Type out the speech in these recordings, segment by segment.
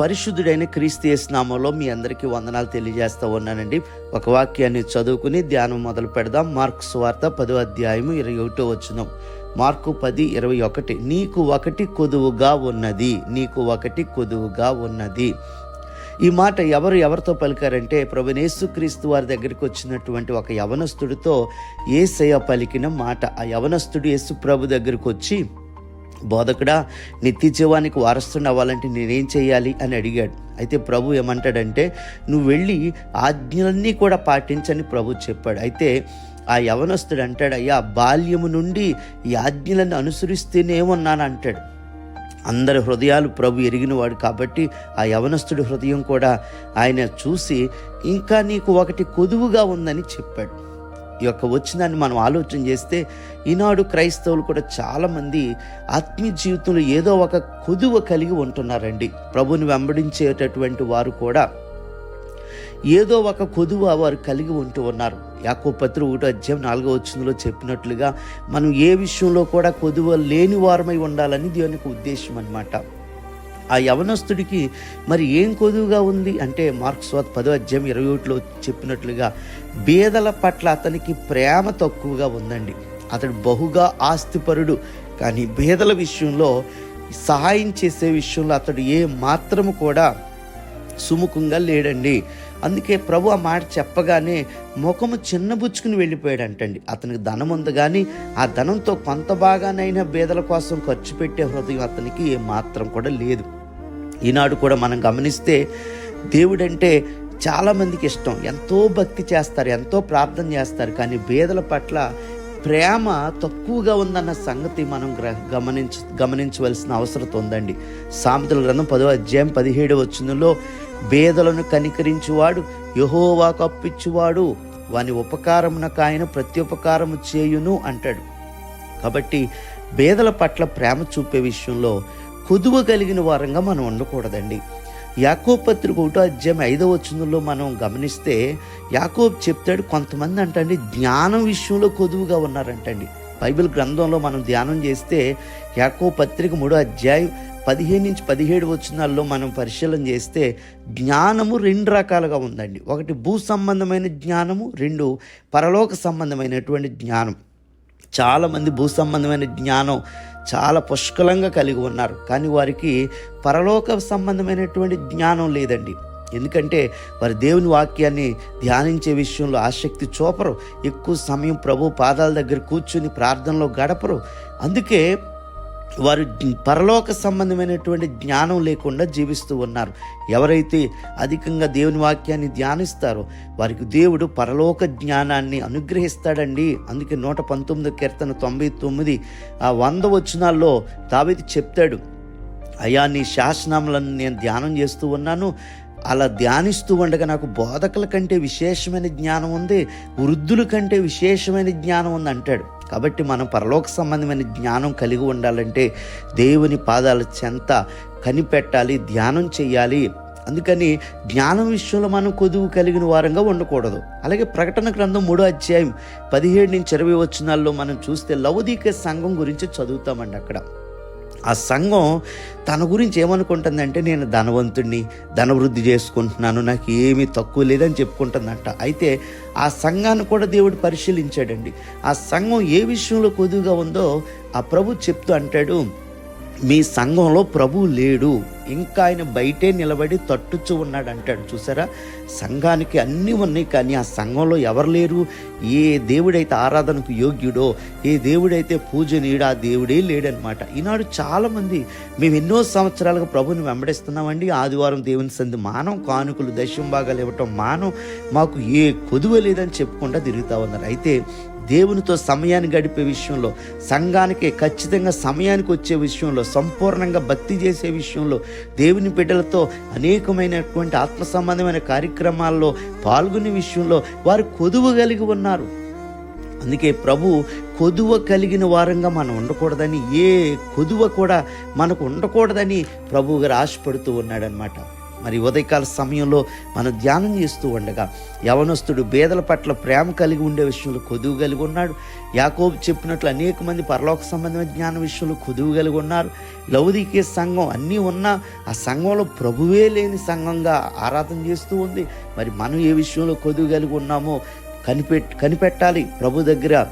పరిశుద్ధుడైన క్రీస్తు నామంలో మీ అందరికీ వందనాలు తెలియజేస్తూ ఉన్నానండి. ఒక వాక్యాన్ని చదువుకుని ధ్యానం మొదలు పెడదాం. మార్క్స్ వార్త పదో అధ్యాయము ఇరవై ఒకటో వచ్చినాం మార్కు పది ఇరవై ఒకటి. నీకు ఒకటి కొదువుగా ఉన్నది. నీకు ఒకటి కొదువుగా ఉన్నది. ఈ మాట ఎవరు ఎవరితో పలికారంటే ప్రభునేసు క్రీస్తు వారి దగ్గరికి వచ్చినటువంటి ఒక యవనస్తుడితో ఏసయ్య పలికిన మాట. ఆ యవనస్తుడు యేసు ప్రభు దగ్గరికి వచ్చి బోధకుడా నిత్య జీవానికి వారసుని అవ్వాలంటే నేనేం చేయాలి అని అడిగాడు. అయితే ప్రభు ఏమంటాడంటే నువ్వు వెళ్ళి ఆజ్ఞలన్నీ కూడా పాటించని ప్రభు చెప్పాడు. అయితే ఆ యవనస్తుడు అంటాడు అయ్యా బాల్యము నుండి ఈ ఆజ్ఞలను అనుసరిస్తూనే ఉన్నాను అంటాడు. అందరి హృదయాలు ప్రభు ఎరిగినవాడు కాబట్టి ఆ యవనస్తుడి హృదయం కూడా ఆయన చూసి ఇంకా నీకు ఒకటి కొదువుగా ఉందని చెప్పాడు. ఈ యొక్క వచ్చిందాన్ని మనం ఆలోచన చేస్తే ఈనాడు క్రైస్తవులు కూడా చాలామంది ఆత్మీయ జీవితంలో ఏదో ఒక కొదువ కలిగి ఉంటున్నారండి. ప్రభుని వెంబడించేటటువంటి వారు కూడా ఏదో ఒక కొదువ వారు కలిగి ఉంటూ ఉన్నారు. యాకో పత్రి ఒకటో అధ్యాయం నాలుగో వచ్చిందిలో చెప్పినట్లుగా మనం ఏ విషయంలో కూడా కొదువ లేని వారమై ఉండాలని దేవునికి ఉద్దేశం అనమాట ఆ యవనస్తుడికి మరి ఏం కొదువుగా ఉంది అంటే మార్క్స్వాద్ పదో అధ్యాయం ఇరవై ఒకటిలో చెప్పినట్లుగా బీదల పట్ల అతనికి ప్రేమ తక్కువగా ఉందండి. అతడు బహుగా ఆస్తిపరుడు. కానీ బీదల విషయంలో సహాయం చేసే విషయంలో అతడు ఏ మాత్రము కూడా సుముఖంగా లేడండి. అందుకే ప్రభు ఆ మాట చెప్పగానే ముఖము చిన్నబుచ్చుకుని వెళ్ళిపోయాడంటండి. అతనికి ధనం ఉంది కానీ ఆ ధనంతో కొంత బాగానైనా బేదల కోసం ఖర్చు పెట్టే హృదయం అతనికి మాత్రం కూడా లేదు. ఈనాడు కూడా మనం గమనిస్తే దేవుడంటే చాలామందికి ఇష్టం. ఎంతో భక్తి చేస్తారు ఎంతో ప్రార్థన చేస్తారు కానీ బేదల పట్ల ప్రేమ తక్కువగా ఉందన్న సంగతి మనం గ్ర గమనించ గమనించవలసిన అవసరం ఉందండి. సామెతల గ్రంథం పదో అధ్యాయం పదిహేడు వచ్చినలో బేదలను కనికరించువాడు యహోవాకు అప్పిచ్చువాడు వాని ఉపకారమునకు ఆయన ప్రత్యుపకారము చేయును అంటాడు. కాబట్టి బేదల పట్ల ప్రేమ చూపే విషయంలో కొదువ కలిగిన వారంగా మనం ఉండకూడదండి. యాకోబ్ పత్రిక ఒకటో అధ్యాయం ఐదవ వచనంలో మనం గమనిస్తే యాకోబ్ చెప్తాడు కొంతమంది అంటండి జ్ఞానం విషయంలో కొదువుగా ఉన్నారంటండి. బైబిల్ గ్రంథంలో మనం ధ్యానం చేస్తే యాకో పత్రిక మూడో అధ్యాయం పదిహేను నుంచి పదిహేడు వచనాల్లో మనం పరిశీలన చేస్తే జ్ఞానము రెండు రకాలుగా ఉందండి. ఒకటి భూ సంబంధమైన జ్ఞానము రెండు పరలోక సంబంధమైనటువంటి జ్ఞానం. చాలామంది భూ సంబంధమైన జ్ఞానం చాలా పుష్కలంగా కలిగి ఉన్నారు. కానీ వారికి పరలోక సంబంధమైనటువంటి జ్ఞానం లేదండి. ఎందుకంటే వారి దేవుని వాక్యాన్ని ధ్యానించే విషయంలో ఆసక్తి చూపరు. ఎక్కువ సమయం ప్రభు పాదాల దగ్గర కూర్చుని ప్రార్థనలో గడపరు. అందుకే వారు పరలోక సంబంధమైనటువంటి జ్ఞానం లేకుండా జీవిస్తూ ఉన్నారు. ఎవరైతే అధికంగా దేవుని వాక్యాన్ని ధ్యానిస్తారో వారికి దేవుడు పరలోక జ్ఞానాన్ని అనుగ్రహిస్తాడండి. అందుకే నూట పంతొమ్మిది కీర్తన తొంభై తొమ్మిది ఆ వంద వచనాల్లో తావేది చెప్తాడు అయ్యా నీ శాసనములను నేను ధ్యానం చేస్తూ ఉన్నాను. అలా ధ్యానిస్తూ ఉండగా నాకు బోధకుల కంటే విశేషమైన జ్ఞానం ఉంది వృద్ధుల కంటే విశేషమైన జ్ఞానం ఉంది అంటాడు. కాబట్టి మనం పరలోక సంబంధమైన జ్ఞానం కలిగి ఉండాలంటే దేవుని పాదాల చెంత కనిపెట్టాలి ధ్యానం చేయాలి అందుకని జ్ఞానం విషయంలో మనం కొదువు కలిగిన వారంగా ఉండకూడదు. అలాగే ప్రకటన గ్రంథం మూడో అధ్యాయం పదిహేడు నుంచి ఇరవై వచ్చినాల్లో మనం చూస్తే లౌదిక సంఘం గురించి చదువుతామండి అక్కడ. ఆ సంఘం తన గురించి ఏమనుకుంటుందంటే నేను ధనవంతుడిని ధనవృద్ధి చేసుకుంటున్నాను నాకు ఏమీ తక్కువ లేదని చెప్పుకుంటుందంట. అయితే ఆ సంఘాన్ని కూడా దేవుడు పరిశీలించాడండి. ఆ సంఘం ఏ విషయంలో కొద్దుగా ఉందో ఆ ప్రభు చెప్తూ అంటాడు మీ సంఘంలో ప్రభు లేడు. ఇంకా ఆయన బయటే నిలబడి తట్టుచు ఉన్నాడు అంటాడు చూసారా? సంఘానికి అన్నీ ఉన్నాయి కానీ ఆ సంఘంలో ఎవరు లేరు? ఏ దేవుడైతే ఆరాధనకు యోగ్యుడో ఏ దేవుడైతే పూజనీయుడో ఆ దేవుడే లేడనమాట ఈనాడు చాలామంది మేము ఎన్నో సంవత్సరాలుగా ప్రభుని వెంబడిస్తున్నామండి. ఆదివారం దేవుని సంది మానం కానుకలు దశం భాగాలు ఇవ్వటం మానం. మాకు ఏ కొదువ లేదని చెప్పుకుంటా తిరుగుతూ ఉన్నారు. అయితే దేవునితో సమయాన్ని గడిపే విషయంలో సంఘానికి ఖచ్చితంగా సమయానికి వచ్చే విషయంలో సంపూర్ణంగా భక్తి చేసే విషయంలో దేవుని బిడ్డలతో అనేకమైనటువంటి ఆత్మ సంబంధమైన కార్యక్రమాల్లో పాల్గొనే విషయంలో వారు కొదువ కలిగి ఉన్నారు. అందుకే ప్రభు కొదువ కలిగిన వారంగా మనం ఉండకూడదని ఏ కొదువ కూడా మనకు ఉండకూడదని ప్రభు గారు ఆశపడుతూ ఉన్నాడనమాట మరి ఉదయకాల సమయంలో మనం ధ్యానం చేస్తూ ఉండగా యవనస్తుడు బేదల పట్ల ప్రేమ కలిగి ఉండే విషయంలో కొదువు కలిగి ఉన్నాడు. యాకోబు చెప్పినట్లు అనేక మంది పరలోక సంబంధమైన జ్ఞాన విషయంలో కొదువు కలిగి ఉన్నారు. లౌదికే సంఘం అన్నీ ఉన్నా ఆ సంఘంలో ప్రభువే లేని సంఘంగా ఆరాధన చేస్తూ ఉంది. మరి మనం ఏ విషయంలో కొదువు కలిగి ఉన్నామో కనిపెట్ కనిపెట్టాలి. ప్రభు దగ్గర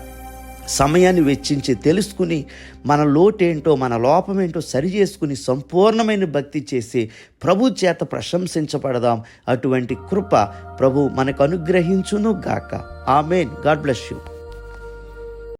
సమయాన్ని వెచ్చించి తెలుసుకుని మన లోటేంటో మన లోపమేంటో సరి చేసుకుని సంపూర్ణమైన భక్తి చేసి ప్రభు చేత ప్రశంసించబడదాం. అటువంటి కృప ప్రభు మనకు అనుగ్రహించును గాక ఆమెన్. God bless you.